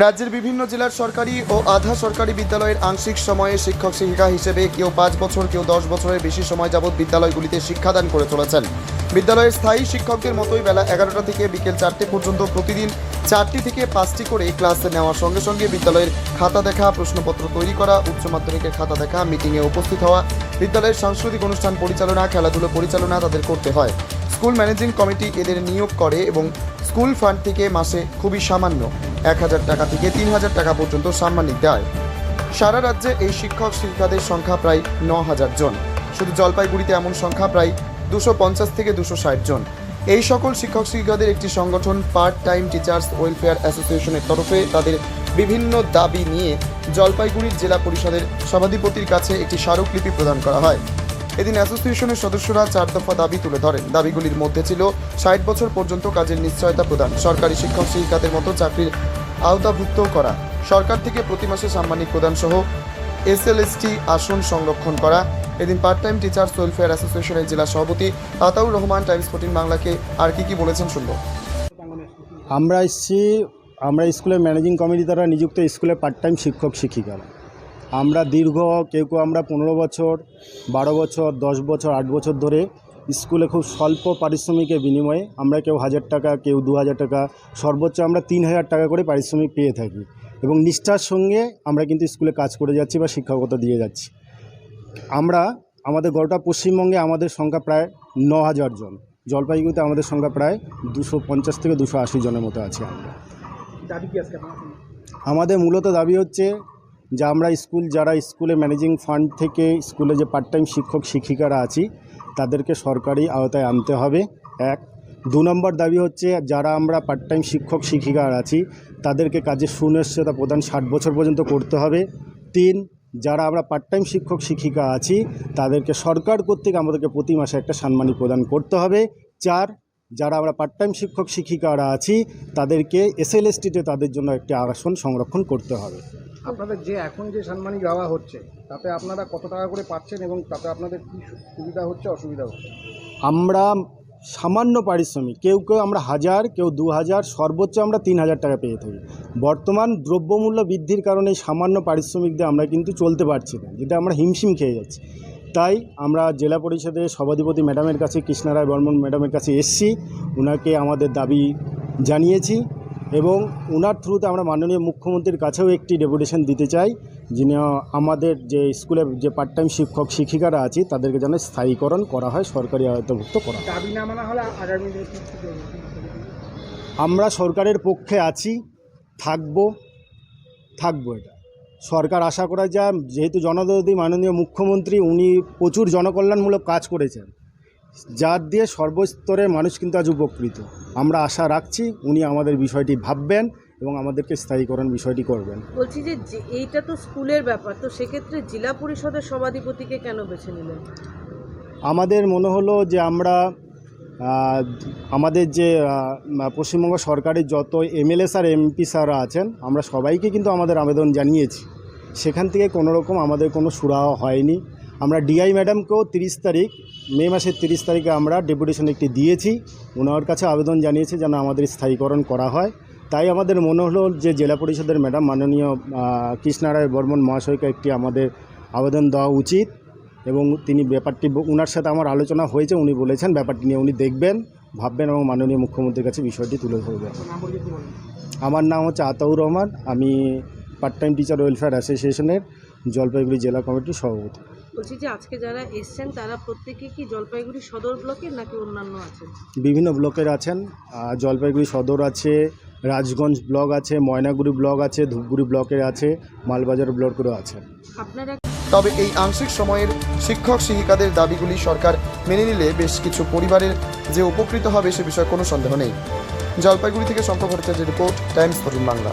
রাজ্যের বিভিন্ন জেলার সরকারি ও আধা সরকারি বিদ্যালয়ের আংশিক সময়ে শিক্ষক শিক্ষিকা হিসেবে কেউ পাঁচ বছর, কেউ দশ বছরের বেশি সময় যাবৎ বিদ্যালয়গুলিতে শিক্ষাদান করে চলেছেন। বিদ্যালয়ের স্থায়ী শিক্ষকদের মতোই বেলা এগারোটা থেকে বিকেল চারটে পর্যন্ত প্রতিদিন চারটি থেকে পাঁচটি করে ক্লাস নেওয়ার সঙ্গে সঙ্গে বিদ্যালয়ের খাতা দেখা, প্রশ্নপত্র তৈরি করা, উচ্চ মাধ্যমিকের খাতা দেখা, মিটিংয়ে উপস্থিত হওয়া, বিদ্যালয়ের সাংস্কৃতিক অনুষ্ঠান পরিচালনা, খেলাধুলো পরিচালনা তাদের করতে হয়। স্কুল ম্যানেজিং কমিটি এদের নিয়োগ করে এবং স্কুল ফান্ড থেকে মাসে খুবই সামান্য। এক হাজার টাকা থেকে তিন হাজার টাকা পর্যন্ত সম্মানিত দেয়। সারা রাজ্যে এই শিক্ষক শিক্ষিকাদের সংখ্যা প্রায় ন হাজার জন। শুধু জলপাইগুড়িতে এমন সংখ্যা প্রায় দুশো পঞ্চাশ থেকে দুশো ষাট জন। এই সকল শিক্ষক শিক্ষিকাদের একটি সংগঠন পার্ট টাইম টিচার্স ওয়েলফেয়ার অ্যাসোসিয়েশনের তরফে তাদের বিভিন্ন দাবি নিয়ে জলপাইগুড়ির জেলা পরিষদের সভাধিপতির কাছে একটি স্মারকলিপি প্রদান করা হয়। এদিন অ্যাসোসিয়েশনের সদস্যরা চার দফা দাবি তুলে ধরেন। দাবিগুলির মধ্যে ছিল ষাট বছর পর্যন্ত কাজের নিশ্চয়তা প্রদান। সরকারি শিক্ষক শিক্ষিকাদের মতো চাকরির আওতাভুক্ত করা। সরকার থেকে প্রতি মাসে সাম্মানিক প্রদান সহ এসএলএসটি আসন সংরক্ষণ করা। এদিন পার্ট টাইম টিচার্স ওয়েলফেয়ার অ্যাসোসিয়েশনের জেলা সভাপতি আতাউর রহমান টাইমস ফোর্টিন বাংলাকে আর কি কি বলেছেন শুনব। আমরা এসেছি, আমরা স্কুলের ম্যানেজিং কমিটি দ্বারা নিযুক্ত স্কুলে পার্ট টাইম শিক্ষক, শিক্ষিকারা। আমরা দীর্ঘ, কেউ কেউ আমরা পনেরো বছর, বারো বছর, দশ বছর, আট বছর ধরে স্কুলে খুব স্বল্প পারিশ্রমিকের বিনিময়ে আমরা কেউ হাজার টাকা কেউ দু হাজার টাকা সর্বোচ্চ আমরা তিন হাজার টাকা করে পারিশ্রমিক পেয়ে থাকি। এবং নিষ্ঠার সঙ্গে আমরা কিন্তু স্কুলে কাজ করে যাচ্ছি বা শিক্ষকতা দিয়ে যাচ্ছি। আমরা আমাদের গোটা পশ্চিমবঙ্গে আমাদের সংখ্যা প্রায় ন হাজার জন। জলপাইগুড়িতে আমাদের সংখ্যা প্রায় দুশো পঞ্চাশ থেকে দুশো আশি জনের মতো আছে আমরা। আমাদের মূলত দাবি হচ্ছে যে আমরা স্কুল যারা স্কুলে ম্যানেজিং ফান্ড থেকে স্কুলে যে পার্ট টাইম শিক্ষক শিক্ষিকারা আছি তাদেরকে সরকারি আওতায় আনতে হবে। এক, দু নম্বর দাবি হচ্ছে যারা আমরা পার্ট টাইম শিক্ষক শিক্ষিকার আছি, তাদেরকে কাজের সুনিশ্চয়তা প্রদান ষাট বছর পর্যন্ত করতে হবে। তিন, যারা আমরা পার্ট টাইম শিক্ষক, শিক্ষিকা আছি, তাদেরকে সরকার কর্তৃক আমাদেরকে প্রতি মাসে একটা সম্মানী প্রদান করতে হবে। চার যারা আমরা পার্ট টাইম শিক্ষক শিক্ষিকারা আছি তাদেরকে এসএলএসটিতে তাদের জন্য একটি আসন সংরক্ষণ করতে হবে। আপনাদের যে এখন যে সম্মানী দেওয়া হচ্ছে তাতে আপনারা কত টাকা করে পাচ্ছেন এবং তাতে আপনাদের কী সুবিধা হচ্ছে অসুবিধা হচ্ছে? আমরা সামান্য পারিশ্রমিক কেউ কেউ আমরা হাজার কেউ দু হাজার সর্বোচ্চ আমরা তিন হাজার টাকা পেয়ে থাকি। বর্তমান দ্রব্যমূল্য বৃদ্ধির কারণে সামান্য পারিশ্রমিক দিয়ে আমরা কিন্তু চলতে পারছি না যেটা আমরা হিমশিম খেয়ে যাচ্ছি। তাই আমরা জেলা পরিষদের সভাধিপতি ম্যাডামের কাছে কৃষ্ণারায় বর্মন ম্যাডামের কাছে এসছি। ওনাকে আমাদের দাবি জানিয়েছি এবং ওনার থ্রুতে আমরা মাননীয় মুখ্যমন্ত্রীর কাছেও একটি ডেপুটেশন দিতে চাই। যিনি আমাদের যে স্কুলের যে পার্ট টাইম শিক্ষক শিক্ষিকারা আছি তাদেরকে যেন স্থায়ীকরণ করা হয় সরকারি আয়ত্তভুক্ত করা? আমরা সরকারের পক্ষে আছি থাকব থাকব এটা। সরকার আশা করা যায় যেহেতু জনদরদি মাননীয় মুখ্যমন্ত্রী উনি প্রচুর জনকল্যাণমূলক কাজ করেছেন। যার দিয়ে সর্বস্তরের মানুষ কিন্তু আজ উপকৃত। আমরা আশা রাখছি উনি আমাদের বিষয়টি ভাববেন এবং আমাদেরকে স্থায়ীকরণ বিষয়টি করবেন। বলছি যে যে- এইটা তো স্কুলের ব্যাপার তো সেক্ষেত্রে জেলা পরিষদের সভাধিপতিকে কেন বেছে নিলেন? আমাদের মনে হলো যে আমরা আমাদের যে পশ্চিমবঙ্গ সরকারের যত এমএলএ স্যার এমপি স্যাররা আছেন আমরা সবাইকে কিন্তু আমাদের আবেদন জানিয়েছি। সেখান থেকে কোনো রকম আমাদের কোনো সুরাহ হয়নি। আমরা ডিআই ম্যাডামকেও তিরিশ তারিখ মে মাসের তিরিশ তারিখে আমরা ডেপুটেশন একটি দিয়েছি। ওনার কাছে আবেদন জানিয়েছি যেন আমাদের স্থায়ীকরণ করা হয়। তাই আমাদের মনে হলো যে জেলা পরিষদের ম্যাডাম মাননীয় কৃষ্ণারায় বর্মন মহাশয়কে একটি আমাদের আবেদন দেওয়া উচিত এবং তিনি ব্যাপারটি ওনার সাথে আমার আলোচনা হয়েছে উনি বলেছেন ব্যাপারটি নিয়ে উনি দেখবেন ভাববেন এবং মাননীয় মুখ্যমন্ত্রীর কাছে বিষয়টি তুলে ধরবেন। আমার নাম হচ্ছে আতাউর রহমান আমি পার্ট টাইম টিচার ওয়েলফেয়ার অ্যাসোসিয়েশনের জলপাইগুড়ি জেলা কমিটির সভাপতি। বলছি যে আজকে যারা এসছেন তারা প্রত্যেকে কি জলপাইগুড়ি সদর ব্লকের নাকি অন্যান্য আছেন? বিভিন্ন ব্লকের আছেন। জলপাইগুড়ি সদর আছে রাজগঞ্জ ব্লক আছে ময়নাগুড়ি ব্লক আছে ধূপগুড়ি ব্লকের আছে মালবাজার ব্লকেরও আছে। আপনারা তবে এই আংশিক সময়ের শিক্ষক শিক্ষিকাদের দাবিগুলি সরকার মেনে নিলে বেশ কিছু পরিবারের যে উপকৃত হবে সে বিষয়ে কোনো সন্দেহ নেই। জলপাইগুড়ি থেকে শঙ্কর ভট্টাচার্যের রিপোর্ট টাইমস ফোর্টিন বাংলা।